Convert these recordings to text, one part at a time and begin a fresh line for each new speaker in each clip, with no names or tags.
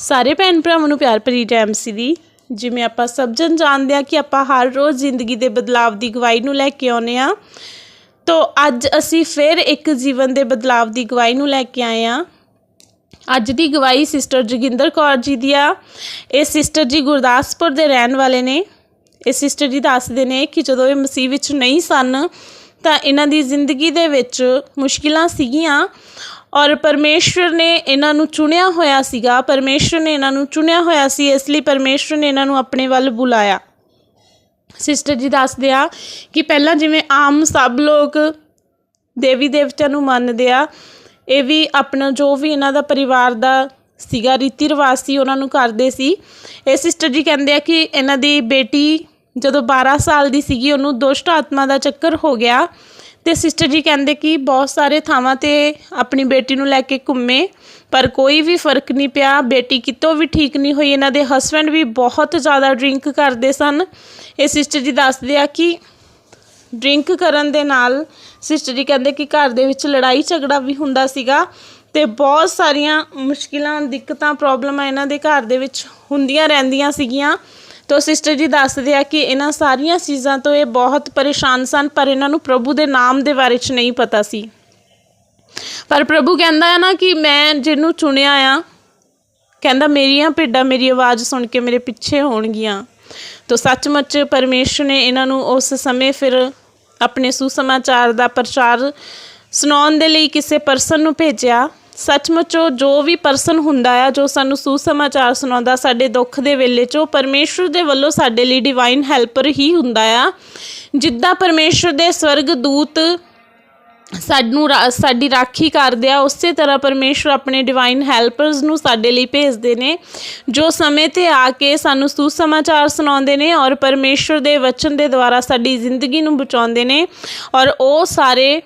ਸਾਰੇ ਭੈਣ ਭਰਾਵਾਂ ਨੂੰ ਪਿਆਰ ਭਰੀ ਟਾਈਮ ਸੀ ਦੀ। ਜਿਵੇਂ ਆਪਾਂ ਸਭ ਜਣ ਜਾਣਦੇ ਆ ਕਿ ਆਪਾਂ ਹਰ ਰੋਜ਼ ਜ਼ਿੰਦਗੀ ਦੇ ਬਦਲਾਵ ਦੀ ਗਵਾਹੀ ਨੂੰ ਲੈ ਕੇ ਆਉਨੇ ਆ ਤੋ ਅੱਜ ਅਸੀਂ ਫਿਰ ਇੱਕ ਜੀਵਨ ਦੇ ਬਦਲਾਵ ਦੀ ਗਵਾਹੀ ਨੂੰ ਲੈ ਕੇ ਆਏ ਆ ਅੱਜ ਦੀ ਗਵਾਹੀ ਸਿਸਟਰ ਜੋਗਿੰਦਰ ਕੌਰ ਜੀ ਦੀ ਆ। ਇਹ ਸਿਸਟਰ ਜੀ ਗੁਰਦਾਸਪੁਰ ਦੇ ਰਹਿਣ ਵਾਲੇ ਨੇ। ਇਹ ਸਿਸਟਰ ਜੀ ਦੱਸਦੇ ਨੇ ਕਿ ਜਦੋਂ ਇਹ ਮਸੀਹ ਵਿੱਚ ਨਹੀਂ ਸਨ, ਤਾਂ ਇਹਨਾਂ ਦੀ ਜ਼ਿੰਦਗੀ ਦੇ ਵਿੱਚ ਮੁਸ਼ਕਿਲਾਂ ਸੀਗੀਆਂ। ਔਰ ਪਰਮੇਸ਼ਵਰ ਨੇ ਇਹਨਾਂ ਨੂੰ ਚੁਣਿਆ ਹੋਇਆ ਸੀਗਾ, ਪਰਮੇਸ਼ਵਰ ਨੇ ਇਹਨਾਂ ਨੂੰ ਚੁਣਿਆ ਹੋਇਆ ਸੀ, ਇਸ ਲਈ ਪਰਮੇਸ਼ਵਰ ਨੇ ਇਹਨਾਂ ਨੂੰ ਆਪਣੇ ਵੱਲ ਬੁਲਾਇਆ। ਸਿਸਟਰ ਜੀ ਦੱਸਦੇ ਆ ਕਿ ਪਹਿਲਾਂ ਜਿਵੇਂ ਆਮ ਸਭ ਲੋਕ ਦੇਵੀ ਦੇਵਤਿਆਂ ਨੂੰ ਮੰਨਦੇ ਆ, ਇਹ ਵੀ ਆਪਣਾ ਜੋ ਵੀ ਇਹਨਾਂ ਦਾ ਪਰਿਵਾਰ ਦਾ ਸੀਗਾ, ਰੀਤੀ ਰਿਵਾਜ ਸੀ, ਉਹਨਾਂ ਨੂੰ ਕਰਦੇ ਸੀ। ਇਹ ਸਿਸਟਰ ਜੀ ਕਹਿੰਦੇ ਆ ਕਿ ਇਹਨਾਂ ਦੀ ਬੇਟੀ ਜਦੋਂ 12 ਸਾਲ ਦੀ ਸੀਗੀ, ਉਹਨੂੰ ਦੁਸ਼ਟ ਆਤਮਾ ਦਾ ਚੱਕਰ ਹੋ ਗਿਆ। ਤੇ ਸਿਸਟਰ ਜੀ ਕਹਿੰਦੇ ਕਿ ਬਹੁਤ ਸਾਰੇ ਥਾਵਾਂ ਤੇ ਆਪਣੀ ਬੇਟੀ ਨੂੰ ਲੈ ਕੇ ਘੁੰਮੇ, ਪਰ ਕੋਈ ਵੀ ਫ਼ਰਕ ਨਹੀਂ ਪਿਆ, ਬੇਟੀ ਕਿਤੋਂ ਵੀ ਠੀਕ ਨਹੀਂ ਹੋਈ, ਇਹਨਾਂ ਦੇ ਹਸਬੰਡ ਵੀ ਬਹੁਤ ਜ਼ਿਆਦਾ ਡਰਿੰਕ ਕਰਦੇ ਸਨ। ਇਹ ਸਿਸਟਰ ਜੀ ਦੱਸਦੇ ਆ ਕਿ ਡਰਿੰਕ ਕਰਨ ਦੇ ਨਾਲ ਸਿਸਟਰ ਜੀ ਕਹਿੰਦੇ ਕਿ ਘਰ ਦੇ ਵਿੱਚ ਲੜਾਈ ਝਗੜਾ ਵੀ ਹੁੰਦਾ ਸੀਗਾ ਤੇ ਬਹੁਤ ਸਾਰੀਆਂ ਮੁਸ਼ਕਿਲਾਂ, ਦਿੱਕਤਾਂ ਪ੍ਰੋਬਲਮਾਂ ਇਹਨਾਂ ਦੇ ਘਰ ਦੇ ਵਿੱਚ ਹੁੰਦੀਆਂ ਰਹਿੰਦੀਆਂ ਸੀਗੀਆਂ। ਤੋ ਸਿਸਟਰ ਜੀ ਦੱਸਦੇ ਆ ਕਿ ਇਹਨਾਂ ਸਾਰੀਆਂ ਚੀਜ਼ਾਂ ਤੋਂ ਇਹ ਬਹੁਤ ਪਰੇਸ਼ਾਨ ਸਨ, ਪਰ ਇਹਨਾਂ ਨੂੰ ਪ੍ਰਭੂ ਦੇ ਨਾਮ ਦੇ ਬਾਰੇ ਚ ਨਹੀਂ ਪਤਾ ਸੀ। ਪਰ ਪ੍ਰਭੂ ਕਹਿੰਦਾ ਹੈ ਨਾ ਕਿ ਮੈਂ ਜਿਹਨੂੰ ਚੁਣਿਆ ਆ, ਕਹਿੰਦਾ ਮੇਰੀਆਂ ਭੇਡਾਂ ਮੇਰੀ ਆਵਾਜ਼ ਸੁਣ ਕੇ ਮੇਰੇ ਪਿੱਛੇ ਹੋਣਗੀਆਂ। ਤਾਂ ਸੱਚਮੁੱਚ ਪਰਮੇਸ਼ਰ ਨੇ ਇਹਨਾਂ ਨੂੰ ਉਸ ਸਮੇਂ ਫਿਰ ਆਪਣੇ ਸੁਸਮਾਚਾਰ ਦਾ ਪ੍ਰਚਾਰ ਸੁਣਾਉਣ ਦੇ ਲਈ ਕਿਸੇ ਪਰਸਨ ਨੂੰ ਭੇਜਿਆ। ਸੱਚਮੁੱਚ ਉਹ ਜੋ ਵੀ ਪਰਸਨ ਹੁੰਦਾ ਆ, ਜੋ ਸਾਨੂੰ ਸੁਸਮਾਚਾਰ ਸੁਣਾਉਂਦਾ, ਸਾਡੇ ਦੁੱਖ ਦੇ ਵੇਲੇ 'ਚ, ਉਹ ਪਰਮੇਸ਼ਰ ਦੇ ਵੱਲੋਂ ਸਾਡੇ ਲਈ ਡਿਵਾਈਨ ਹੈਲਪਰ ਹੀ ਹੁੰਦਾ ਆ। ਜਿੱਦਾਂ ਪਰਮੇਸ਼ਰ ਦੇ ਸਵਰਗ ਦੂਤ ਸਾਨੂੰ ਰਾ- ਸਾਡੀ ਰਾਖੀ ਕਰਦੇ ਆ, ਉਸੇ ਤਰ੍ਹਾਂ ਪਰਮੇਸ਼ਰ ਆਪਣੇ ਡਿਵਾਈਨ ਹੈਲਪਰਸ ਨੂੰ ਸਾਡੇ ਲਈ ਭੇਜਦੇ ਨੇ, ਜੋ ਸਮੇਂ ਤੇ ਆ ਕੇ ਸਾਨੂੰ ਸੁਸਮਾਚਾਰ ਸੁਣਾਉਂਦੇ ਨੇ ਔਰ ਪਰਮੇਸ਼ਰ ਦੇ ਵਚਨ ਦੇ ਦੁਆਰਾ ਸਾਡੀ ਜ਼ਿੰਦਗੀ ਨੂੰ ਬਚਾਉਂਦੇ ਨੇ ਔਰ ਉਹ ਸਾਰੇ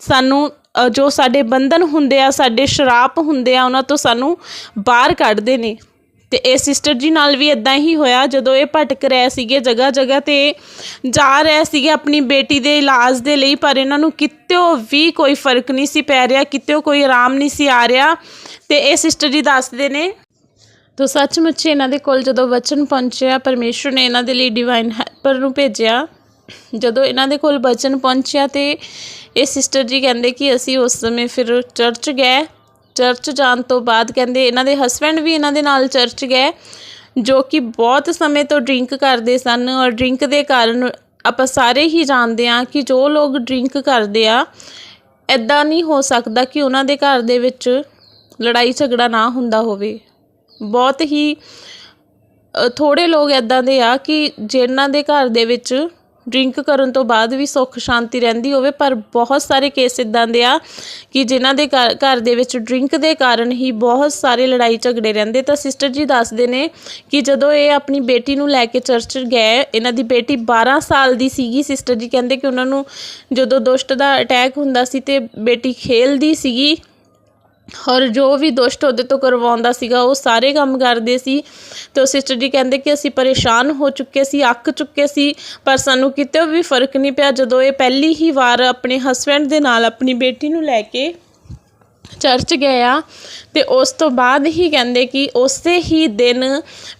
ਸਾਨੂੰ ਜੋ ਸਾਡੇ ਬੰਧਨ ਹੁੰਦੇ ਆ, ਸਾਡੇ ਸ਼ਰਾਪ ਹੁੰਦੇ ਆ, ਉਹਨਾਂ ਤੋਂ ਸਾਨੂੰ ਬਾਹਰ ਕੱਢਦੇ ਨੇ। ਤੇ ਇਹ ਸਿਸਟਰ ਜੀ ਨਾਲ ਵੀ ਇਦਾਂ ਹੀ ਹੋਇਆ, ਜਦੋਂ ਇਹ ਭਟਕ ਰਹੇ ਸੀਗੇ ਜਗ੍ਹਾ ਜਗ੍ਹਾ ਤੇ, ਜਾ ਰਹੇ ਸੀਗੇ ਆਪਣੀ ਬੇਟੀ ਦੇ ਇਲਾਜ ਦੇ ਲਈ, ਪਰ ਇਹਨਾਂ ਨੂੰ ਕਿਤਿਓ ਵੀ ਕੋਈ ਫ਼ਰਕ ਨਹੀਂ ਸੀ ਪੈ ਰਿਹਾ, ਕਿਤਿਓ ਕੋਈ ਆਰਾਮ ਨਹੀਂ ਸੀ ਆ ਰਿਹਾ। ਤੇ ਇਹ ਸਿਸਟਰ ਜੀ ਦੱਸਦੇ ਨੇ, ਤੋ ਸੱਚਮੁੱਚ ਇਹਨਾਂ ਦੇ ਕੋਲ ਜਦੋਂ ਵਚਨ ਪਹੁੰਚਿਆ, ਪਰਮੇਸ਼ਰ ਨੇ ਇਹਨਾਂ ਦੇ ਲਈ ਡਿਵਾਈਨ ਹੈਲਪਰ ਨੂੰ ਭੇਜਿਆ। ਜਦੋਂ ਇਹਨਾਂ ਦੇ ਕੋਲ ਬਚਨ ਪਹੁੰਚਿਆ ਤੇ ਇਹ ਸਿਸਟਰ ਜੀ ਕਹਿੰਦੇ ਕਿ ਅਸੀਂ ਉਸ ਸਮੇਂ ਫਿਰ ਚਰਚ ਗਏ। ਚਰਚ ਜਾਣ ਤੋਂ ਬਾਅਦ ਕਹਿੰਦੇ ਇਹਨਾਂ ਦੇ ਹਸਬੰਡ ਵੀ ਇਹਨਾਂ ਦੇ ਨਾਲ ਚਰਚ ਗਏ ਜੋ ਕਿ ਬਹੁਤ ਸਮੇਂ ਤੋਂ ਡਰਿੰਕ ਕਰਦੇ ਸਨ ਔਰ ਡਰਿੰਕ ਦੇ ਕਾਰਨ ਆਪਾਂ ਸਾਰੇ ਹੀ ਜਾਣਦੇ ਹਾਂ ਕਿ ਜੋ ਲੋਕ ਡਰਿੰਕ ਕਰਦੇ ਆ ਐਦਾਂ ਨਹੀਂ ਹੋ ਸਕਦਾ ਕਿ ਉਹਨਾਂ ਦੇ ਘਰ ਦੇ ਵਿੱਚ ਲੜਾਈ ਝਗੜਾ ਨਾ ਹੁੰਦਾ ਹੋਵੇ। ਬਹੁਤ ਹੀ ਅ, ਥੋੜੇ ਲੋਕ ਐਦਾਂ ਦੇ ਆ ਕਿ ਜਿਨ੍ਹਾਂ ਦੇ ਘਰ ਦੇ ਵਿੱਚ ਡਰਿੰਕ ਕਰਨ ਤੋਂ ਬਾਅਦ ਵੀ ਸੁੱਖ, ਸ਼ਾਂਤੀ ਰਹਿੰਦੀ ਹੋਵੇ, ਪਰ ਬਹੁਤ ਸਾਰੇ ਕੇਸ ਇਦਾਂ ਦੇ ਆ ਕਿ ਜਿਨ੍ਹਾਂ ਦੇ ਘਰ ਘਰ ਦੇ ਵਿੱਚ ਡਰਿੰਕ ਦੇ ਕਾਰਨ ਹੀ ਬਹੁਤ ਸਾਰੇ ਲੜਾਈ ਝਗੜੇ ਰਹਿੰਦੇ। ਤਾਂ ਸਿਸਟਰ ਜੀ ਦੱਸਦੇ ਨੇ ਕਿ ਜਦੋਂ ਇਹ ਆਪਣੀ ਬੇਟੀ ਨੂੰ ਲੈ ਕੇ ਚਰਚ ਗਏ, ਇਹਨਾਂ ਦੀ ਬੇਟੀ 12 ਸਾਲ ਦੀ ਸੀਗੀ। ਸਿਸਟਰ ਜੀ ਕਹਿੰਦੇ ਕਿ ਉਹਨਾਂ ਨੂੰ ਜਦੋਂ ਦੁਸ਼ਟ ਦਾ ਅਟੈਕ ਹੁੰਦਾ ਸੀ ਤੇ ਬੇਟੀ ਖੇਲਦੀ ਸੀਗੀ। ਔਰ ਜੋ ਵੀ ਦੁਸ਼ਟ ਉਹਦੇ ਤੋਂ ਕਰਵਾਉਂਦਾ ਸੀਗਾ, ਉਹ ਸਾਰੇ ਕੰਮ ਕਰਦੇ ਸੀ ਤੇ ਉਹ ਸਿਸਟਰ ਜੀ ਕਹਿੰਦੇ ਕਿ ਅਸੀਂ ਪਰੇਸ਼ਾਨ ਹੋ ਚੁੱਕੇ ਸੀ, ਅੱਕ ਚੁੱਕੇ ਸੀ, ਪਰ ਸਾਨੂੰ ਕਿਤੇ ਵੀ ਫ਼ਰਕ ਨਹੀਂ ਪਿਆ ਜਦੋਂ ਇਹ ਪਹਿਲੀ ਹੀ ਵਾਰ ਆਪਣੇ ਹਸਬੰਡ ਦੇ ਨਾਲ ਆਪਣੀ ਬੇਟੀ ਨੂੰ ਲੈ ਕੇ ਚਰਚ ਗਏ ਆ ਤੇ ਉਸ ਤੋਂ ਬਾਅਦ ਹੀ ਕਹਿੰਦੇ ਕਿ ਉਸੇ ਹੀ ਦਿਨ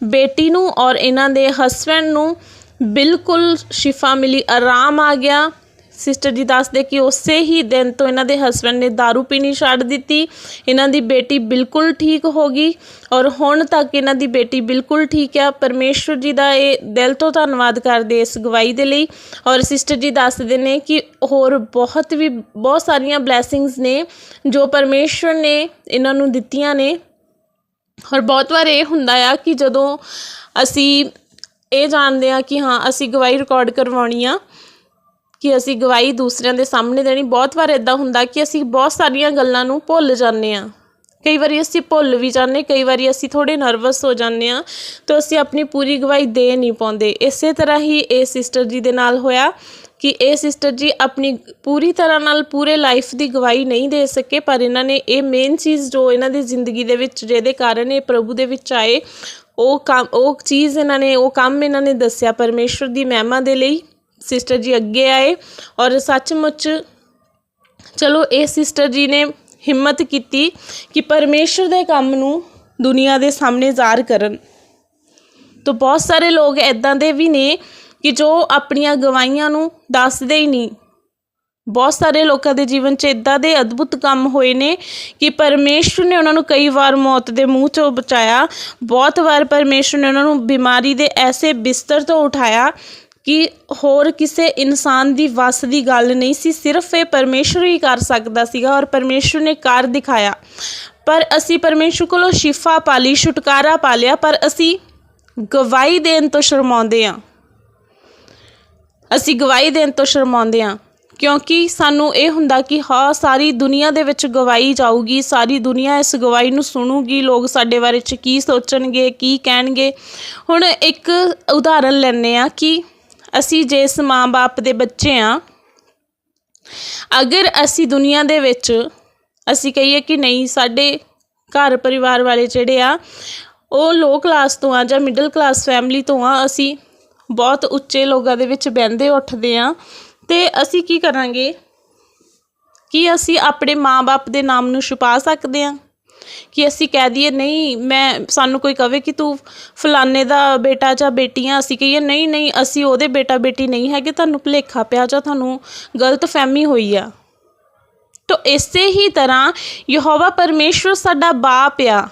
ਬੇਟੀ ਨੂੰ ਔਰ ਇਹਨਾਂ ਦੇ ਹਸਬੰਡ ਨੂੰ ਬਿਲਕੁਲ ਸ਼ਿਫਾ ਮਿਲੀ, ਆਰਾਮ ਆ ਗਿਆ। ਸਿਸਟਰ ਜੀ ਦੱਸਦੇ ਕਿ ਉਸੇ ਹੀ ਦਿਨ ਤੋਂ ਇਹਨਾਂ ਦੇ ਹਸਬੰਡ ਨੇ दारू ਪੀਣੀ ਛੱਡ ਦਿੱਤੀ। ਇਹਨਾਂ ਦੀ ਬੇਟੀ ਬਿਲਕੁਲ ਠੀਕ ਹੋ ਗਈ ਔਰ ਹੁਣ ਤੱਕ ਇਹਨਾਂ ਦੀ ਬੇਟੀ ਬਿਲਕੁਲ ਠੀਕ ਆ। ਪਰਮੇਸ਼ਵਰ ਜੀ ਦਾ ਇਹ ਦਿਲ ਤੋਂ ਧੰਨਵਾਦ ਕਰਦੇ ਇਸ ਗਵਾਹੀ ਦੇ ਲਈ ਔਰ ਸਿਸਟਰ ਜੀ ਦੱਸਦੇ ਨੇ ਕਿ ਹੋਰ ਬਹੁਤ ਵੀ ਬਹੁਤ ਸਾਰੀਆਂ ਬਲੇਸਿੰਗਸ ਨੇ ਜੋ ਪਰਮੇਸ਼ਵਰ ਨੇ ਇਹਨਾਂ ਨੂੰ ਦਿੱਤੀਆਂ ਨੇ। ਔਰ ਬਹੁਤ ਵਾਰ ਇਹ ਹੁੰਦਾ ਆ ਕਿ ਜਦੋਂ ਅਸੀਂ ਇਹ ਜਾਣਦੇ ਆ ਕਿ ਹਾਂ, ਅਸੀਂ ਗਵਾਹੀ ਰਿਕਾਰਡ ਕਰਵਾਉਣੀ ਆ ਕਿ ਅਸੀਂ ਗਵਾਹੀ ਦੂਸਰਿਆਂ ਦੇ ਸਾਹਮਣੇ ਦੇਣੀ। ਬਹੁਤ ਵਾਰ ਇਦਾਂ ਹੁੰਦਾ ਕਿ ਅਸੀਂ ਬਹੁਤ ਸਾਰੀਆਂ ਗੱਲਾਂ ਨੂੰ ਭੁੱਲ ਜਾਂਦੇ ਆ ਕਈ ਵਾਰੀ ਅਸੀਂ ਭੁੱਲ ਵੀ ਜਾਂਦੇ, ਕਈ ਵਾਰੀ ਅਸੀਂ ਥੋੜੇ ਨਰਵਸ ਹੋ ਜਾਂਦੇ ਆ ਤਾਂ ਅਸੀਂ ਆਪਣੀ ਪੂਰੀ ਗਵਾਹੀ ਦੇ ਨਹੀਂ ਪਾਉਂਦੇ। ਇਸੇ ਤਰ੍ਹਾਂ ਹੀ ਇਹ ਸਿਸਟਰ ਜੀ ਦੇ ਨਾਲ ਹੋਇਆ ਕਿ ਇਹ ਸਿਸਟਰ ਜੀ ਆਪਣੀ ਪੂਰੀ ਤਰ੍ਹਾਂ ਨਾਲ ਪੂਰੇ ਲਾਈਫ ਦੀ ਗਵਾਹੀ ਨਹੀਂ ਦੇ ਸਕੇ, ਪਰ ਇਹਨਾਂ ਨੇ ਇਹ ਮੇਨ ਚੀਜ਼ ਜੋ ਇਹਨਾਂ ਦੀ ਜ਼ਿੰਦਗੀ ਦੇ ਵਿੱਚ, ਜਿਹਦੇ ਕਾਰਨ ਇਹ ਪ੍ਰਭੂ ਦੇ ਵਿੱਚ ਆਏ, ਉਹ ਕੰਮ, ਉਹ ਚੀਜ਼ ਇਹਨਾਂ ਨੇ, ਉਹ ਕੰਮ ਇਹਨਾਂ ਨੇ ਦੱਸਿਆ ਪਰਮੇਸ਼ਵਰ ਦੀ ਮਹਿਮਾ ਦੇ ਲਈ। ਸਿਸਟਰ ਜੀ ਅੱਗੇ ਆਏ ਔਰ ਸੱਚਮੁੱਚ ਚਲੋ ਇਹ ਸਿਸਟਰ ਜੀ ਨੇ ਹਿੰਮਤ ਕੀਤੀ ਕਿ ਪਰਮੇਸ਼ਰ ਦੇ ਕੰਮ ਨੂੰ ਦੁਨੀਆ ਦੇ ਸਾਹਮਣੇ ਜ਼ਾਹਰ ਕਰਨ। ਤਾਂ ਬਹੁਤ ਸਾਰੇ ਲੋਕ ਇਦਾਂ ਦੇ ਵੀ ਨੇ ਕਿ ਜੋ ਆਪਣੀਆਂ ਗਵਾਹੀਆਂ ਨੂੰ ਦੱਸਦੇ ਹੀ ਨਹੀਂ। ਬਹੁਤ ਸਾਰੇ ਲੋਕਾਂ ਦੇ ਜੀਵਨ 'ਚ ਇਦਾਂ ਦੇ ਅਦਭੁਤ ਕੰਮ ਹੋਏ ਨੇ ਕਿ ਪਰਮੇਸ਼ਰ ਨੇ ਉਹਨਾਂ ਨੂੰ ਕਈ ਵਾਰ ਮੌਤ ਦੇ ਮੂੰਹ 'ਚੋਂ ਬਚਾਇਆ। ਬਹੁਤ ਵਾਰ ਪਰਮੇਸ਼ਰ ਨੇ ਉਹਨਾਂ ਨੂੰ ਬਿਮਾਰੀ ਦੇ ਐਸੇ ਬਿਸਤਰ ਤੋਂ ਉਠਾਇਆ ਕਿ ਹੋਰ ਕਿਸੇ ਇਨਸਾਨ ਦੀ ਵੱਸ ਦੀ ਗੱਲ ਨਹੀਂ ਸੀ, ਸਿਰਫ ਇਹ ਪਰਮੇਸ਼ਰ ਹੀ ਕਰ ਸਕਦਾ ਸੀਗਾ ਔਰ ਪਰਮੇਸ਼ਰ ਨੇ ਕਰ ਦਿਖਾਇਆ। ਪਰ ਅਸੀਂ ਪਰਮੇਸ਼ਰ ਕੋਲੋਂ ਸ਼ਿਫਾ ਪਾਲੀ ਛੁਟਕਾਰਾ ਪਾ ਲਿਆ, ਪਰ ਅਸੀਂ ਗਵਾਹੀ ਦੇਣ ਤੋਂ ਸ਼ਰਮਾਉਂਦੇ ਹਾਂ। ਅਸੀਂ ਗਵਾਹੀ ਦੇਣ ਤੋਂ ਸ਼ਰਮਾਉਂਦੇ ਹਾਂ, ਕਿਉਂਕਿ ਸਾਨੂੰ ਇਹ ਹੁੰਦਾ ਕਿ ਹਾਂ, ਸਾਰੀ ਦੁਨੀਆ ਦੇ ਵਿੱਚ ਗਵਾਹੀ ਜਾਊਗੀ, ਸਾਰੀ ਦੁਨੀਆ ਇਸ ਗਵਾਹੀ ਨੂੰ ਸੁਣੂਗੀ, ਲੋਕ ਸਾਡੇ ਬਾਰੇ ਚ ਕੀ ਸੋਚਣਗੇ, ਕੀ ਕਹਿਣਗੇ। ਹੁਣ ਇੱਕ ਉਦਾਹਰਨ ਲੈਂਦੇ ਆ ਕਿ ਅਸੀਂ ਜਿਸ ਮਾਂ-ਬਾਪ ਦੇ ਬੱਚੇ ਆ, ਅਗਰ ਅਸੀਂ ਦੁਨੀਆ ਦੇ ਵਿੱਚ, ਅਸੀਂ ਕਹੀਏ ਕਿ ਨਹੀਂ, ਸਾਡੇ ਘਰ ਪਰਿਵਾਰ ਵਾਲੇ ਜਿਹੜੇ ਆ, ਉਹ ਲੋ ਕਲਾਸ ਤੋਂ ਆ ਜਾਂ ਮਿਡਲ ਕਲਾਸ ਫੈਮਿਲੀ ਤੋਂ ਆ, ਅਸੀਂ ਬਹੁਤ ਉੱਚੇ ਲੋਕਾਂ ਦੇ ਵਿੱਚ ਬਹਿੰਦੇ ਉੱਠਦੇ ਆ, ਤੇ ਅਸੀਂ ਕੀ ਕਰਾਂਗੇ? ਕੀ ਅਸੀਂ ਆਪਣੇ ਮਾਂ-ਬਾਪ ਦੇ ਨਾਮ ਨੂੰ ਛੁਪਾ ਸਕਦੇ ਆ? ਕਿ ਅਸੀਂ ਕਹਿ ਦਈਏ, ਨਹੀਂ, ਮੈਂ, ਸਾਨੂੰ ਕੋਈ ਕਵੇ ਕਿ ਤੂੰ ਫਲਾਣੇ ਦਾ ਬੇਟਾ ਜਾਂ ਬੇਟੀ ਆ ਅਸੀਂ ਕਹੀਏ, ਨਹੀਂ ਨਹੀਂ, ਅਸੀਂ ਉਹਦੇ ਬੇਟਾ ਬੇਟੀ ਨਹੀਂ ਹੈਗੇ, ਤੁਹਾਨੂੰ ਭੁਲੇਖਾ ਪਿਆ ਜਾਂ ਤੁਹਾਨੂੰ ਗਲਤ ਫਹਿਮੀ ਹੋਈ ਆ। ਤੋ ਇਸੇ ਹੀ ਤਰ੍ਹਾਂ ਯਹੋਵਾ ਪਰਮੇਸ਼ਵਰ ਸਾਡਾ ਬਾਪ ਆ।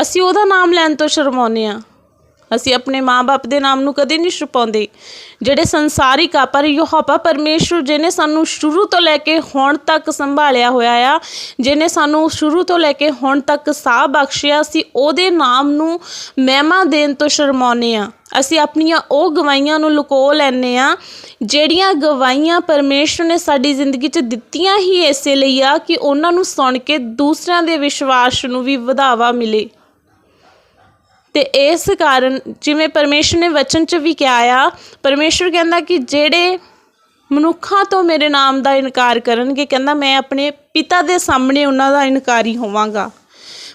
ਅਸੀਂ ਉਹਦਾ ਨਾਮ ਲੈਣ ਤੋਂ ਸ਼ਰਮਾਉਂਦੇ ਆ ਅਸੀਂ ਆਪਣੇ ਮਾਂ-ਬਾਪ ਦੇ ਨਾਮ ਨੂੰ ਕਦੇ ਨਹੀਂ ਛੁਪਾਉਂਦੇ। ਜਿਹੜੇ ਸੰਸਾਰਿਕ ਆ, ਪਰ ਯਹੋਵਾ ਪਰਮੇਸ਼ਵਰ ਜਿਹਨੇ ਸਾਨੂੰ ਸ਼ੁਰੂ ਤੋਂ ਲੈ ਕੇ ਹੁਣ ਤੱਕ ਸੰਭਾਲਿਆ ਹੋਇਆ ਆ, ਜਿਹਨੇ ਸਾਨੂੰ ਸ਼ੁਰੂ ਤੋਂ ਲੈ ਕੇ ਹੁਣ ਤੱਕ ਸਾਹ ਬਖਸ਼ਿਆ ਸੀ ਉਹਦੇ ਨਾਮ ਨੂੰ ਮਹਿਮਾ ਦੇਣ ਤੋਂ ਸ਼ਰਮਾਉਂਦੇ ਆ। ਅਸੀਂ ਆਪਣੀਆਂ ਉਹ ਗਵਾਈਆਂ ਨੂੰ ਲੁਕੋ ਲੈਂਦੇ ਆ, ਜਿਹੜੀਆਂ ਗਵਾਈਆਂ ਪਰਮੇਸ਼ਰ ਨੇ ਸਾਡੀ ਜ਼ਿੰਦਗੀ 'ਚ ਦਿੱਤੀਆਂ ਹੀ ਇਸੇ ਲਈ ਆ ਕਿ ਉਹਨਾਂ ਨੂੰ ਸੁਣ ਕੇ ਦੂਸਰਿਆਂ ਦੇ ਵਿਸ਼ਵਾਸ ਨੂੰ ਵੀ ਵਧਾਵਾ ਮਿਲੇ। ਤੇ ਇਸ ਕਾਰਨ ਜਿਵੇਂ ਪਰਮੇਸ਼ਰ ਨੇ ਵਚਨ 'ਚ ਵੀ ਕਿਹਾ ਆ, ਪਰਮੇਸ਼ਰ ਕਹਿੰਦਾ ਕਿ ਜਿਹੜੇ ਮਨੁੱਖਾਂ ਤੋਂ ਮੇਰੇ ਨਾਮ ਦਾ ਇਨਕਾਰ ਕਰਨਗੇ, ਕਹਿੰਦਾ ਮੈਂ ਆਪਣੇ ਪਿਤਾ ਦੇ ਸਾਹਮਣੇ ਉਹਨਾਂ ਦਾ ਇਨਕਾਰੀ ਹੋਵਾਂਗਾ।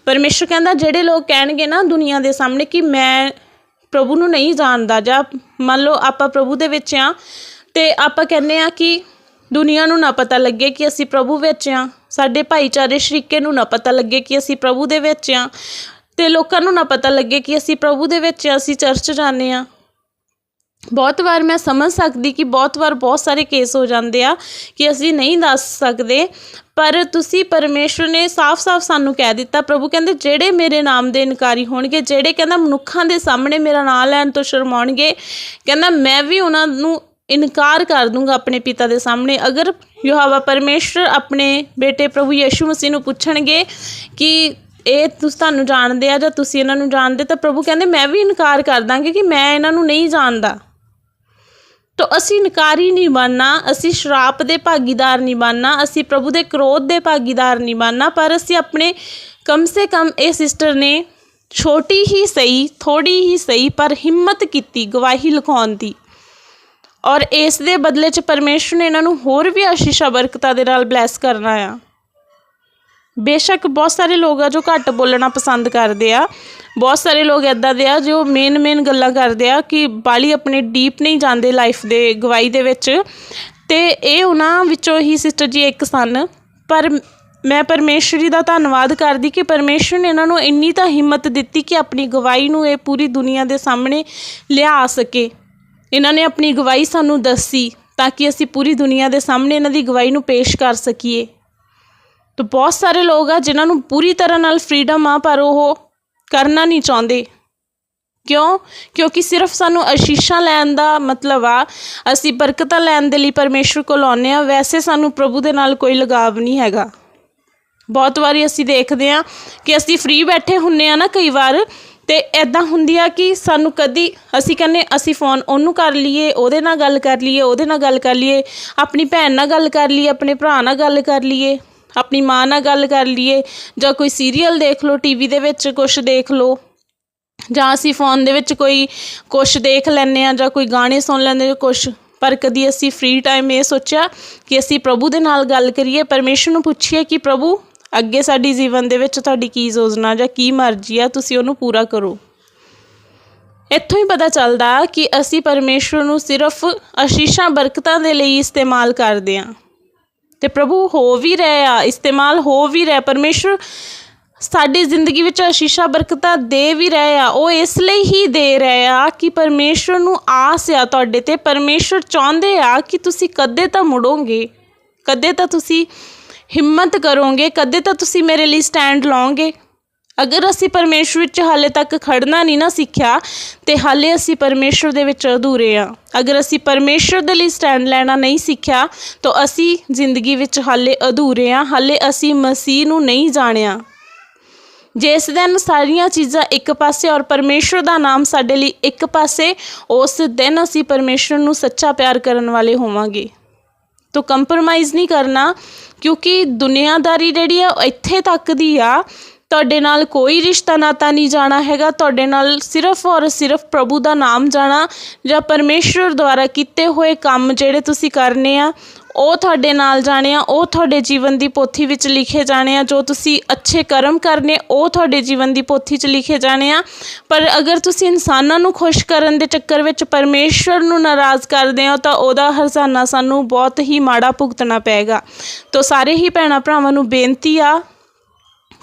ਪਰਮੇਸ਼ਰ ਕਹਿੰਦਾ ਜਿਹੜੇ ਲੋਕ ਕਹਿਣਗੇ ਨਾ ਦੁਨੀਆ ਦੇ ਸਾਹਮਣੇ ਕਿ ਮੈਂ ਪ੍ਰਭੂ ਨੂੰ ਨਹੀਂ ਜਾਣਦਾ ਜਾਂ ਮੰਨ ਲਓ ਆਪਾਂ ਪ੍ਰਭੂ ਦੇ ਵਿੱਚ ਆ, ਤੇ ਆਪਾਂ ਕਹਿੰਦੇ ਆ ਕਿ ਦੁਨੀਆ ਨੂੰ ਨਾ ਪਤਾ ਲੱਗੇ ਕਿ ਅਸੀਂ ਪ੍ਰਭੂ ਵਿੱਚ ਆ, ਸਾਡੇ ਭਾਈਚਾਰੇ ਸ਼ਰੀਕੇ ਨੂੰ ਨਾ ਪਤਾ ਲੱਗੇ ਕਿ ਅਸੀਂ ਪ੍ਰਭੂ ਦੇ ਵਿੱਚ ਆ। ਤੇ ਲੋਕਾਂ ਨੂੰ ਨਾ ਪਤਾ ਲੱਗੇ ਕਿ ਅਸੀਂ ਪ੍ਰਭੂ ਦੇ ਵਿੱਚ ਅਸੀਂ ਚਰਚ ਜਾਂਦੇ ਆ ਬਹੁਤ ਵਾਰ ਮੈਂ ਸਮਝ ਸਕਦੀ ਕਿ ਬਹੁਤ ਵਾਰ ਬਹੁਤ ਸਾਰੇ ਕੇਸ ਹੋ ਜਾਂਦੇ ਆ ਕਿ ਅਸੀਂ ਨਹੀਂ ਦੱਸ ਸਕਦੇ, ਪਰ ਤੁਸੀਂ ਪਰਮੇਸ਼ਰ ਨੇ ਸਾਫ਼-ਸਾਫ਼ ਸਾਨੂੰ ਕਹਿ ਦਿੱਤਾ, ਪ੍ਰਭੂ ਕਹਿੰਦੇ ਜਿਹੜੇ ਮੇਰੇ ਨਾਮ ਦੇ ਇਨਕਾਰੀ ਹੋਣਗੇ, ਜਿਹੜੇ ਕਹਿੰਦਾ ਮਨੁੱਖਾਂ ਦੇ ਸਾਹਮਣੇ ਮੇਰਾ ਨਾਮ ਲੈਣ ਤੋਂ ਸ਼ਰਮਾਉਣਗੇ, ਕਹਿੰਦਾ ਮੈਂ ਵੀ ਉਹਨਾਂ ਨੂੰ ਇਨਕਾਰ ਕਰ ਦੂੰਗਾ ਆਪਣੇ ਪਿਤਾ ਦੇ ਸਾਹਮਣੇ। ਅਗਰ ਯਹੋਵਾ ਪਰਮੇਸ਼ਰ ਆਪਣੇ ਬੇਟੇ ਪ੍ਰਭੂ ਯਿਸੂ ਮਸੀਹ ਨੂੰ ਪੁੱਛਣਗੇ ਕਿ ਇਹ ਤੁਸੀਂ ਤੁਹਾਨੂੰ ਜਾਣਦੇ ਆ ਜਾਂ ਤੁਸੀਂ ਇਹਨਾਂ ਨੂੰ ਜਾਣਦੇ, ਤਾਂ ਪ੍ਰਭੂ ਕਹਿੰਦੇ, ਮੈਂ ਵੀ ਇਨਕਾਰ ਕਰ ਦਾਂਗੇ ਕਿ ਮੈਂ ਇਹਨਾਂ ਨੂੰ ਨਹੀਂ ਜਾਣਦਾ। ਤੋ ਅਸੀਂ ਇਨਕਾਰੀ ਨਹੀਂ ਬਣਨਾ, ਅਸੀਂ ਸ਼ਰਾਪ ਦੇ ਭਾਗੀਦਾਰ ਨਹੀਂ ਬਣਨਾ, ਅਸੀਂ ਪ੍ਰਭੂ ਦੇ ਕ੍ਰੋਧ ਦੇ ਭਾਗੀਦਾਰ ਨਹੀਂ ਬਣਨਾ, ਪਰ ਅਸੀਂ ਆਪਣੇ ਕਮ ਸੇ ਕਮ ਇਹ ਸਿਸਟਰ ਨੇ ਛੋਟੀ ਹੀ ਸਹੀ ਥੋੜੀ ਹੀ ਸਹੀ, ਪਰ ਹਿੰਮਤ ਕੀਤੀ, ਗਵਾਹੀ ਲਿਖਾਉਣ ਦੀ। ਔਰ ਇਸ ਦੇ ਬਦਲੇ 'ਚ ਪਰਮੇਸ਼ਰ ਨੇ ਇਹਨਾਂ ਨੂੰ ਹੋਰ ਵੀ ਆਸ਼ੀਸ਼ਾ, ਬਰਕਤਾਂ ਦੇ ਨਾਲ ਬਲੈਸ ਕਰਨਾ ਆ। ਬੇਸ਼ੱਕ ਬਹੁਤ ਸਾਰੇ ਲੋਕ ਆ ਜੋ ਘੱਟ ਬੋਲਣਾ ਪਸੰਦ ਕਰਦੇ ਆ। ਬਹੁਤ ਸਾਰੇ ਲੋਕ ਇਦਾਂ ਦੇ ਆ ਜੋ ਮੇਨ ਮੇਨ ਗੱਲਾਂ ਕਰਦੇ ਆ ਕਿ ਬਾਲੀ ਆਪਣੇ ਡੀਪ ਨਹੀਂ ਜਾਂਦੇ ਲਾਈਫ ਦੇ ਗਵਾਈ ਦੇ ਵਿੱਚ। ਤੇ ਇਹ ਉਹਨਾਂ ਵਿੱਚੋਂ ਹੀ ਸਿਸਟਰ ਜੀ ਇੱਕ ਸਨ। ਪਰ ਮੈਂ ਪਰਮੇਸ਼ਰੀ ਦਾ ਧੰਨਵਾਦ ਕਰਦੀ ਕਿ ਪਰਮੇਸ਼ਰ ਨੇ ਇਹਨਾਂ ਨੂੰ ਇੰਨੀ ਤਾਂ ਹਿੰਮਤ ਦਿੱਤੀ ਕਿ ਆਪਣੀ ਗਵਾਈ ਨੂੰ ਇਹ ਪੂਰੀ ਦੁਨੀਆ ਦੇ ਸਾਹਮਣੇ ਲਿਆ ਸਕੇ। ਇਹਨਾਂ ਨੇ ਆਪਣੀ ਗਵਾਹੀ ਸਾਨੂੰ ਦੱਸੀ ਤਾਂ ਕਿ ਅਸੀਂ ਪੂਰੀ ਦੁਨੀਆ ਦੇ ਸਾਹਮਣੇ ਇਹਨਾਂ ਦੀ ਗਵਾਈ ਨੂੰ ਪੇਸ਼ ਕਰ ਸਕੀਏ। ਤਾਂ ਬਹੁਤ ਸਾਰੇ ਲੋਕ ਆ ਜਿਨ੍ਹਾਂ ਨੂੰ ਪੂਰੀ ਤਰ੍ਹਾਂ ਨਾਲ ਫਰੀडम ਆ, ਪਰ ਉਹ ਕਰਨਾ ਨਹੀਂ ਚਾਹੁੰਦੇ। ਕਿਉਂ? ਕਿਉਂਕਿ ਸਿਰਫ ਸਾਨੂੰ ਅਸ਼ੀਸ਼ਾਂ ਲੈਣ ਦਾ ਮਤਲਬ ਆ, ਅਸੀਂ ਬਰਕਤਾਂ ਲੈਣ ਦੇ ਲਈ ਪਰਮੇਸ਼ਰ ਕੋਲ ਆਉਂਦੇ ਆ ਵੈਸੇ ਸਾਨੂੰ ਪ੍ਰਭੂ ਦੇ ਨਾਲ ਕੋਈ ਲਗਾਵ ਨਹੀਂ ਹੈਗਾ। ਬਹੁਤ ਵਾਰੀ ਅਸੀਂ ਦੇਖਦੇ ਆ ਕਿ ਅਸੀਂ ਫ੍ਰੀ ਬੈਠੇ ਹੁੰਨੇ ਆ ਨਾ ਕਈ ਵਾਰ, ਤੇ ਐਦਾਂ ਹੁੰਦੀ ਆ ਕਿ ਸਾਨੂੰ ਕਦੀ ਅਸੀਂ ਕਹਿੰਨੇ ਅਸੀਂ ਫੋਨ ਉਹਨੂੰ ਕਰ ਲਈਏ, ਉਹਦੇ ਨਾਲ ਗੱਲ ਕਰ ਲਈਏ, ਉਹਦੇ ਨਾਲ ਗੱਲ ਕਰ ਲਈਏ, ਆਪਣੀ ਭੈਣ ਨਾਲ ਗੱਲ ਕਰ ਲਈਏ, ਆਪਣੇ ਭਰਾ ਨਾਲ ਗੱਲ ਕਰ ਲਈਏ। ਆਪਣੀ ਮਾਂ ਨਾਲ ਗੱਲ ਕਰ ਲਈਏ ਜਾਂ ਕੋਈ ਸੀਰੀਅਲ ਦੇਖ ਲਓ ਟੀਵੀ ਦੇ ਵਿੱਚ ਕੁਝ ਦੇਖ ਲਓ, ਜਾਂ ਅਸੀਂ ਫੋਨ ਦੇ ਵਿੱਚ ਕੋਈ ਕੁਝ ਦੇਖ ਲੈਂਦੇ ਆ ਜਾਂ ਕੋਈ ਗਾਣੇ ਸੁਣ ਲੈਂਦੇ ਕੁਝ ਪਰ ਕਦੀ ਅਸੀਂ ਫ੍ਰੀ ਟਾਈਮ ਇਹ ਸੋਚਿਆ ਕਿ ਅਸੀਂ ਪ੍ਰਭੂ ਦੇ ਨਾਲ ਗੱਲ ਕਰੀਏ, ਪਰਮੇਸ਼ਰ ਨੂੰ ਪੁੱਛੀਏ ਕਿ ਪ੍ਰਭੂ, ਅੱਗੇ ਸਾਡੀ ਜੀਵਨ ਦੇ ਵਿੱਚ ਤੁਹਾਡੀ ਕੀ ਯੋਜਨਾ ਜਾਂ ਕੀ ਮਰਜ਼ੀ ਆ, ਤੁਸੀਂ ਉਹਨੂੰ ਪੂਰਾ ਕਰੋ। ਇੱਥੋਂ ਹੀ ਪਤਾ ਚੱਲਦਾ ਕਿ ਅਸੀਂ ਪਰਮੇਸ਼ਰ ਨੂੰ ਸਿਰਫ ਅਸ਼ੀਸ਼ਾਂ, ਬਰਕਤਾਂ ਦੇ ਲਈ ਇਸਤੇਮਾਲ ਕਰਦੇ ਹਾਂ। ਤੇ ਪ੍ਰਭੂ ਹੋ ਵੀ ਰਹੇ ਆ, ਇਸਤੇਮਾਲ ਹੋ ਵੀ ਰਿਹਾ ਪਰਮੇਸ਼ਰ ਸਾਡੀ ਜ਼ਿੰਦਗੀ ਵਿੱਚ ਆਸ਼ੀਸ਼ਾ ਬਰਕਤਾਂ ਦੇ ਵੀ ਰਹੇ ਆ, ਉਹ ਇਸ ਲਈ ਹੀ ਦੇ ਰਹੇ ਆ ਕਿ ਪਰਮੇਸ਼ਵਰ ਨੂੰ ਆਸ ਆ ਤੁਹਾਡੇ ਤੇ ਪਰਮੇਸ਼ਵਰ ਚਾਹੁੰਦੇ ਆ ਕਿ ਤੁਸੀਂ ਕਦੇ ਤਾਂ ਮੁੜੋਗੇ, ਕਦੇ ਤਾਂ ਤੁਸੀਂ ਹਿੰਮਤ ਕਰੋਗੇ, ਕਦੇ ਤਾਂ ਤੁਸੀਂ ਮੇਰੇ ਲਈ ਸਟੈਂਡ ਲਓਗੇ। ਅਗਰ ਅਸੀਂ ਪਰਮੇਸ਼ਵਰ ਵਿੱਚ ਹਾਲੇ ਤੱਕ ਖੜਨਾ ਨਹੀਂ ਨਾ ਸਿੱਖਿਆ, ਤੇ ਹਾਲੇ ਅਸੀਂ ਪਰਮੇਸ਼ਵਰ ਦੇ ਵਿੱਚ ਅਧੂਰੇ ਆ। ਅਗਰ ਅਸੀਂ ਪਰਮੇਸ਼ਵਰ ਦੇ ਲਈ ਸਟੈਂਡ ਲੈਣਾ ਨਹੀਂ ਸਿੱਖਿਆ, ਤਾਂ ਅਸੀਂ ਜ਼ਿੰਦਗੀ ਵਿੱਚ ਹਾਲੇ ਅਧੂਰੇ ਆ, ਹਾਲੇ ਅਸੀਂ ਮਸੀਹ ਨੂੰ ਨਹੀਂ ਜਾਣਿਆ। ਜਿਸ ਦਿਨ ਸਾਰੀਆਂ ਚੀਜ਼ਾਂ ਇੱਕ ਪਾਸੇ ਔਰ ਪਰਮੇਸ਼ਵਰ ਦਾ ਨਾਮ ਸਾਡੇ ਲਈ ਇੱਕ ਪਾਸੇ, ਉਸ ਦਿਨ ਅਸੀਂ ਪਰਮੇਸ਼ਵਰ ਨੂੰ ਸੱਚਾ ਪਿਆਰ ਕਰਨ ਵਾਲੇ ਹੋਵਾਂਗੇ। ਤੋ ਕੰਪਰੋਮਾਈਜ਼ ਨਹੀਂ ਕਰਨਾ, ਕਿਉਂਕਿ ਦੁਨੀਆਦਾਰੀ ਜਿਹੜੀ ਆ, ਉਹ ਇੱਥੇ ਤੱਕ ਦੀ ਆ ਤੁਹਾਡੇ ਨਾਲ ਕੋਈ ਰਿਸ਼ਤਾ ਨਾਤਾ ਨਹੀਂ ਜਾਣਾ ਹੈਗਾ, ਤੁਹਾਡੇ ਨਾਲ ਸਿਰਫ ਔਰ ਸਿਰਫ ਪ੍ਰਭੂ ਦਾ ਨਾਮ ਜਾਣਾ ਜਾਂ ਪਰਮੇਸ਼ਵਰ ਦੁਆਰਾ ਕੀਤੇ ਹੋਏ ਕੰਮ ਜਿਹੜੇ ਤੁਸੀਂ ਕਰਨੇ ਆ, ਉਹ ਤੁਹਾਡੇ ਨਾਲ ਜਾਣੇ ਆ, ਉਹ ਤੁਹਾਡੇ ਜੀਵਨ ਦੀ ਪੋਥੀ ਵਿੱਚ ਲਿਖੇ ਜਾਣੇ ਆ, ਜੋ ਤੁਸੀਂ ਅੱਛੇ ਕਰਮ ਕਰਨੇ, ਉਹ ਤੁਹਾਡੇ ਜੀਵਨ ਦੀ ਪੋਥੀ 'ਚ ਲਿਖੇ ਜਾਣੇ ਆ। ਪਰ ਅਗਰ ਤੁਸੀਂ ਇਨਸਾਨਾਂ ਨੂੰ ਖੁਸ਼ ਕਰਨ ਦੇ ਚੱਕਰ ਵਿੱਚ ਪਰਮੇਸ਼ਵਰ ਨੂੰ ਨਾਰਾਜ਼ ਕਰਦੇ ਹੋ, ਤਾਂ ਉਹਦਾ ਹਰਜ਼ਾਨਾ ਸਾਨੂੰ ਬਹੁਤ ਹੀ ਮਾੜਾ ਭੁਗਤਣਾ ਪਏਗਾ। ਤੋ ਸਾਰੇ ਹੀ ਭੈਣਾਂ ਭਰਾਵਾਂ ਨੂੰ ਬੇਨਤੀ ਆ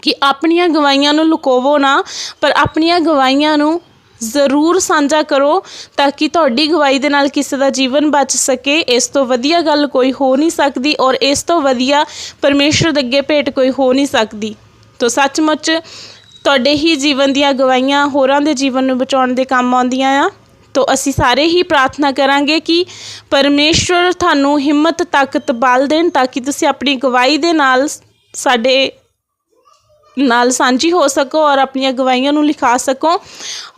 ਕਿ ਆਪਣੀਆਂ ਗਵਾਹੀਆਂ ਨੂੰ ਲੁਕੋਵੋ ਨਾ, ਪਰ ਆਪਣੀਆਂ ਗਵਾਹੀਆਂ ਨੂੰ ਜ਼ਰੂਰ ਸਾਂਝਾ ਕਰੋ ਤਾਂ ਕਿ ਤੁਹਾਡੀ ਗਵਾਹੀ ਦੇ ਨਾਲ ਕਿਸੇ ਦਾ ਜੀਵਨ ਬਚ ਸਕੇ। ਇਸ ਤੋਂ ਵਧੀਆ ਗੱਲ ਕੋਈ ਹੋ ਨਹੀਂ ਸਕਦੀ ਔਰ ਇਸ ਤੋਂ ਵਧੀਆ ਪਰਮੇਸ਼ਰ ਦੇ ਅੱਗੇ ਭੇਟ ਕੋਈ ਹੋ ਨਹੀਂ ਸਕਦੀ। ਤੋ ਸੱਚਮੁੱਚ ਤੁਹਾਡੇ ਹੀ ਜੀਵਨ ਦੀਆਂ ਗਵਾਹੀਆਂ ਹੋਰਾਂ ਦੇ ਜੀਵਨ ਨੂੰ ਬਚਾਉਣ ਦੇ ਕੰਮ ਆਉਂਦੀਆਂ ਆ। ਤੋ ਅਸੀਂ ਸਾਰੇ ਹੀ ਪ੍ਰਾਰਥਨਾ ਕਰਾਂਗੇ ਕਿ ਪਰਮੇਸ਼ਵਰ ਤੁਹਾਨੂੰ ਹਿੰਮਤ, ਤਾਕਤ, ਬਲ ਦੇਣ ਤਾਂ ਕਿ ਤੁਸੀਂ ਆਪਣੀ ਗਵਾਹੀ ਦੇ ਨਾਲ ਸਾਡੇ ਨਾਲ ਸਾਂਝੀ ਹੋ ਸਕੋ ਔਰ ਆਪਣੀਆਂ ਗਵਾਹੀਆਂ ਨੂੰ ਲਿਖਾ ਸਕੋ।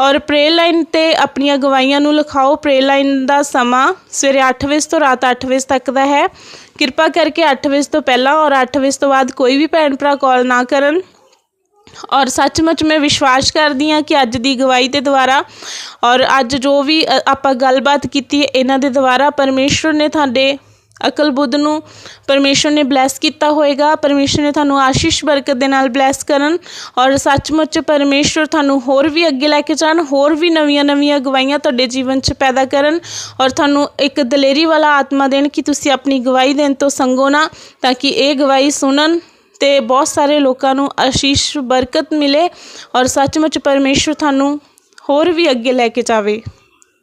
ਔਰ ਪ੍ਰੇ ਲਾਈਨ ਤੇ ਆਪਣੀਆਂ ਗਵਾਹੀਆਂ ਨੂੰ ਲਿਖਾਓ। ਪ੍ਰੇ ਲਾਈਨ ਦਾ ਸਮਾਂ ਸਵੇਰੇ 8 ਵਜੇ ਤੋਂ ਰਾਤ 8 ਵਜੇ ਤੱਕ ਦਾ ਹੈ। ਕਿਰਪਾ ਕਰਕੇ 8 ਵਜੇ ਤੋਂ ਪਹਿਲਾਂ ਔਰ 8 ਵਜੇ ਤੋਂ ਬਾਅਦ ਕੋਈ ਵੀ ਭੈਣ ਭਰਾ ਕਾਲ ਨਾ ਕਰਨ। ਔਰ ਸੱਚਮੁੱਚ ਮੈਂ ਵਿਸ਼ਵਾਸ ਕਰਦੀ ਹਾਂ ਕਿ ਅੱਜ ਦੀ ਗਵਾਹੀ ਦੇ ਦੁਆਰਾ ਔਰ ਅੱਜ ਜੋ ਵੀ ਆਪਾਂ ਗੱਲਬਾਤ ਕੀਤੀ ਹੈ, ਇਹਨਾਂ ਦੇ ਦੁਆਰਾ ਪਰਮੇਸ਼ਵਰ ਨੇ ਤੁਹਾਡੇ ਅਕਲ ਬੁੱਧ ਨੂੰ ਪਰਮੇਸ਼ਵਰ ਨੇ ਬਲੈਸ ਕੀਤਾ ਹੋਏਗਾ। ਪਰਮੇਸ਼ਵਰ ਨੇ ਤੁਹਾਨੂੰ ਆਸ਼ੀਸ਼ ਬਰਕਤ ਦੇ ਨਾਲ ਬਲੈਸ ਕਰਨ ਔਰ ਸੱਚਮੁੱਚ ਪਰਮੇਸ਼ਵਰ ਤੁਹਾਨੂੰ ਹੋਰ ਵੀ ਅੱਗੇ ਲੈ ਕੇ ਜਾਣ, ਹੋਰ ਵੀ ਨਵੀਆਂ ਨਵੀਆਂ ਗਵਾਹੀਆਂ ਤੁਹਾਡੇ ਜੀਵਨ 'ਚ ਪੈਦਾ ਕਰਨ ਔਰ ਤੁਹਾਨੂੰ ਇੱਕ ਦਲੇਰੀ ਵਾਲਾ ਆਤਮਾ ਦੇਣ ਕਿ ਤੁਸੀਂ ਆਪਣੀ ਗਵਾਹੀ ਦੇਣ ਤੋਂ ਸੰਗੋ ਨਾ, ਤਾਂ ਕਿ ਇਹ ਗਵਾਹੀ ਸੁਣਨ ਤੇ ਬਹੁਤ ਸਾਰੇ ਲੋਕਾਂ ਨੂੰ ਆਸ਼ੀਸ਼ ਬਰਕਤ ਮਿਲੇ ਔਰ ਸੱਚਮੁੱਚ ਪਰਮੇਸ਼ਵਰ ਤੁਹਾਨੂੰ ਹੋਰ ਵੀ ਅੱਗੇ ਲੈ ਕੇ ਜਾਵੇ।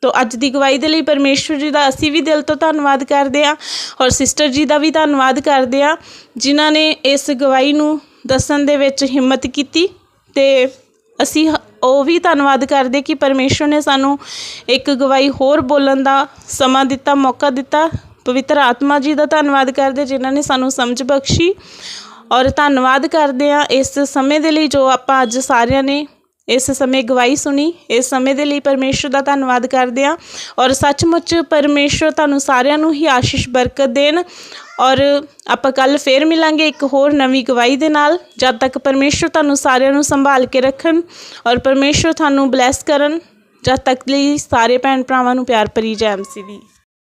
ਤੋ ਅੱਜ ਦੀ ਗਵਾਹੀ ਦੇ ਲਈ ਪਰਮੇਸ਼ਵਰ ਜੀ ਦਾ ਅਸੀਂ ਵੀ ਦਿਲ ਤੋਂ ਧੰਨਵਾਦ ਕਰਦੇ ਹਾਂ ਔਰ ਸਿਸਟਰ ਜੀ ਦਾ ਵੀ ਧੰਨਵਾਦ ਕਰਦੇ ਹਾਂ, ਜਿਨ੍ਹਾਂ ਨੇ ਇਸ ਗਵਾਹੀ ਨੂੰ ਦੱਸਣ ਦੇ ਵਿੱਚ ਹਿੰਮਤ ਕੀਤੀ ਤੇ ਅਸੀਂ ਹ- ਉਹ ਵੀ ਧੰਨਵਾਦ ਕਰਦੇ ਕਿ ਪਰਮੇਸ਼ਵਰ ਨੇ ਸਾਨੂੰ ਇੱਕ ਗਵਾਹੀ ਹੋਰ ਬੋਲਣ ਦਾ ਸਮਾਂ ਦਿੱਤਾ, ਮੌਕਾ ਦਿੱਤਾ। ਪਵਿੱਤਰ ਆਤਮਾ ਜੀ ਦਾ ਧੰਨਵਾਦ ਕਰਦੇ, ਜਿਨ੍ਹਾਂ ਨੇ ਸਾਨੂੰ ਸਮਝ ਬਖਸ਼ੀ। ਔਰ ਧੰਨਵਾਦ ਕਰਦੇ ਹਾਂ ਇਸ ਸਮੇਂ ਦੇ ਲਈ ਜੋ ਆਪਾਂ ਅੱਜ ਸਾਰਿਆਂ ਨੇ ਇਸ ਸਮੇਂ ਗਵਾਹੀ ਸੁਣੀ। ਇਸ ਸਮੇਂ ਦੇ ਲਈ ਪਰਮੇਸ਼ਰ ਦਾ ਧੰਨਵਾਦ ਕਰਦੇ ਹਾਂ ਔਰ ਸੱਚਮੁੱਚ ਪਰਮੇਸ਼ਰ ਤੁਹਾਨੂੰ ਸਾਰਿਆਂ ਨੂੰ ਹੀ ਆਸ਼ੀਸ਼, ਬਰਕਤ ਦੇਣ ਔਰ ਆਪਾਂ ਕੱਲ ਫੇਰ ਮਿਲਾਂਗੇ ਇੱਕ ਹੋਰ ਨਵੀਂ ਗਵਾਹੀ ਦੇ ਨਾਲ। ਜਦ ਤੱਕ ਪਰਮੇਸ਼ਰ ਤੁਹਾਨੂੰ ਸਾਰਿਆਂ ਨੂੰ ਸੰਭਾਲ ਕੇ ਰੱਖਣ ਔਰ ਪਰਮੇਸ਼ਰ ਤੁਹਾਨੂੰ ਬਲੈਸ ਕਰਨ, ਜਦ ਤੱਕ ਲਈ ਸਾਰੇ ਭੈਣ ਭਰਾਵਾਂ ਨੂੰ ਪਿਆਰ ਭਰੀ ਜੈ ਮਸੀਹ ਦੀ।